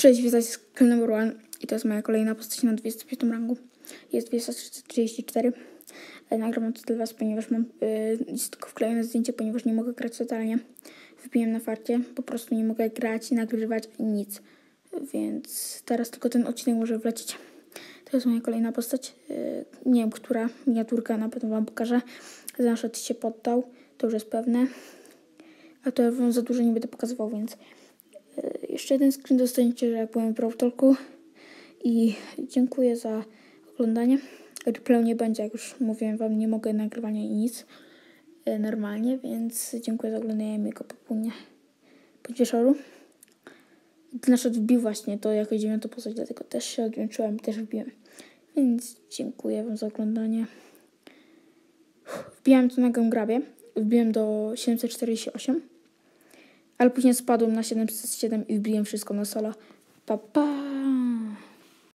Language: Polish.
Cześć, witajcie z Kill Number One i to jest moja kolejna postać na 25 rangu. Jest 234. E, Nagram to dla was, ponieważ mam y, jest tylko wklejone zdjęcie, ponieważ nie mogę grać totalnie. Wbiłem na farcie, po prostu nie mogę grać, nagrywać nic. Więc teraz tylko ten odcinek może wlecieć. To jest moja kolejna postać. Y, nie wiem, która miniaturka, na pewno wam pokażę. Zaszedł się poddał, to już jest pewne. A to ja wam za dużo nie będę pokazywał, więc E, Jeszcze jeden screen dostaniecie, że jak byłem w Talku. I dziękuję za oglądanie. Replay nie będzie, jak już mówiłem wam, nie mogę nagrywania i nic e, normalnie, więc dziękuję za oglądanie mojego popołudnia pod wieczoru. Naszedł wbił właśnie to jako dziewiątą postać, dlatego też się odłączyłem, też wbiłem. Więc dziękuję wam za oglądanie. Wbijałem to na grabie. Wbiłem do 748. Ale później spadłem na 707 i wbiłem wszystko na solo. Pa, pa!